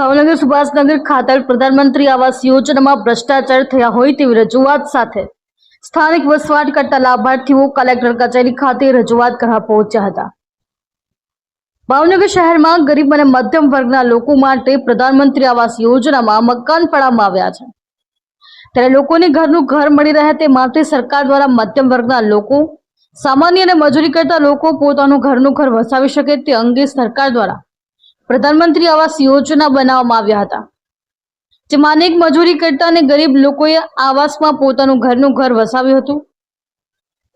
ભાવનગર સુભાષનગર ખાતર પ્રધાનમંત્રી આવાસ યોજનામાં ભ્રષ્ટાચાર થયા હોય તેવી રજૂઆત સાથે સ્થાનિક વસવાટ કરતા લાભાર્થીઓ કલેક્ટર કચેરી ખાતે રજૂઆત કરવા પહોંચ્યા હતા. ભાવનગર શહેરમાં ગરીબ અને મધ્યમ વર્ગના લોકો માટે પ્રધાનમંત્રી આવાસ યોજનામાં મકાન પાડવામાં આવ્યા છે. ત્યારે લોકોને ઘરનું ઘર મળી રહે તે માટે સરકાર દ્વારા મધ્યમ વર્ગના લોકો, સામાન્ય અને મજૂરી કરતા લોકો પોતાનું ઘરનું ઘર વસાવી શકે તે અંગે સરકાર દ્વારા પ્રધાનમંત્રી આવાસ યોજના બનાવવામાં આવ્યા હતા, જેમાં અનેક મજૂરી કરતા અને ગરીબ લોકોએ આવાસમાં પોતાનું ઘરનું ઘર વસાવ્યું હતું.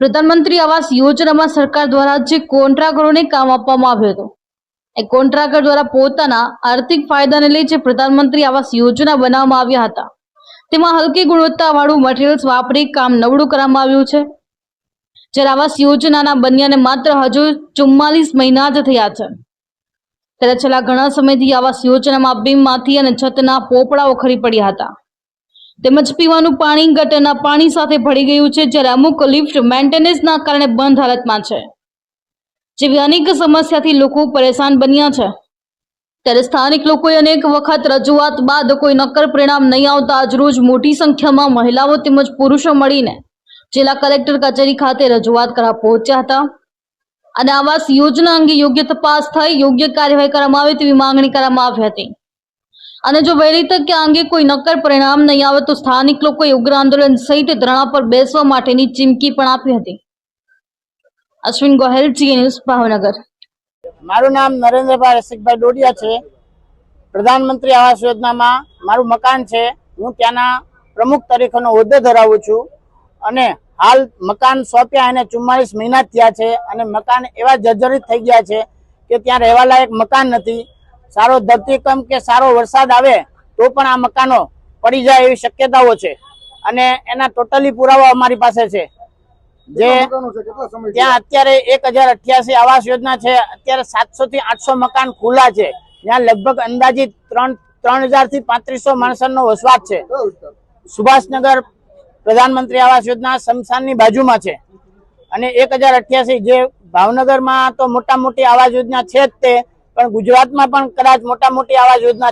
પ્રધાનમંત્રી આવાસ યોજનામાં સરકાર દ્વારા જે કોન્ટ્રાક્ટરોને કામ આપવામાં આવ્યું હતું, એ કોન્ટ્રાક્ટર દ્વારા પોતાના આર્થિક ફાયદાને લઈ જે પ્રધાનમંત્રી આવાસ યોજના બનાવવામાં આવ્યા હતા, તેમાં હલકી ગુણવત્તાવાળું મટીરિયલ્સ વાપરી કામ નબળું કરવામાં આવ્યું છે. જ્યારે આવાસ યોજનાના બન્યાને માત્ર હજુ ચુમ્માલીસ મહિના જ થયા છે. ત્યારે છેલ્લા ઘણા સમયથી આવાસ યોજનામાં બીમમાંથી અને છતના પોપડાઓ ખરી પડ્યા હતા. તેમજ પીવાનું પાણી ગટરના પાણી સાથે ભળી ગયું છે, જ્યારે અમુક લિફ્ટ મેન્ટેનન્સના કારણે બંધ હાલતમાં છે. જેવી અનેક સમસ્યાથી લોકો પરેશાન બન્યા છે. ત્યારે સ્થાનિક લોકોએ અનેક વખત રજૂઆત બાદ કોઈ નક્કર પરિણામ નહીં આવતા આજરોજ મોટી સંખ્યામાં મહિલાઓ તેમજ પુરુષો મળીને જિલ્લા કલેક્ટર કચેરી ખાતે રજૂઆત કરવા પહોંચ્યા હતા. અને આવાસ યોજના અંગે યોગ્ય તપાસ થઈ, યોગ્ય કાર્યવાહી કરવામાં આવે તેવી માંગણી કરવામાં આવી હતી. અને જો વહેલી તકે આ અંગે કોઈ નક્કર પરિણામ નહીં આવે તો સ્થાનિક લોકોએ ઉગ્ર આંદોલન સહિત ધરણા પર બેસવા માટેની ચીમકી પણ આપી હતી. Ashwin Gohel Zee News Bhavnagar. મારું નામ નરેન્દ્રભાઈ રસિકભાઈ ડોડિયા છે. પ્રધાનમંત્રી આવાસ યોજનામાં મારું મકાન છે. હું ત્યાંના પ્રમુખ તરીકેનો હોદ્દો ધરાવું છું. અને હાલ મકાન સોંપ્યા એને ચુમ્માલીસ મહિના થયા છે અને મકાન એવા જર્જરિત થઈ ગયા છે કે ત્યાં રહેવા લાયક મકાન નથી. સારો ધરતીકંપ કે સારો વરસાદ આવે તો પણ આ મકાનો પડી જાય એવી શક્યતાઓ છે. અને એના ટોટલી પુરાવા અમારી પાસે છે. જે ત્યાં અત્યારે એક હજાર અઠ્યાસી આવાસ યોજના છે. અત્યારે સાતસો થી આઠસો મકાન ખુલ્લા છે. જ્યાં લગભગ અંદાજિત ત્રણ ત્રણ હજારથી પાંત્રીસો માણસોનો વસવાટ છે. સુભાષનગર પ્રધાનમંત્રી આવાસ યોજના શમશાનની બાજુમાં છે. અને એક જે ભાવનગરમાં તો મોટા મોટી આવાસ યોજના છે જ તે, પણ ગુજરાતમાં પણ કદાચ મોટા મોટી આવાસ યોજના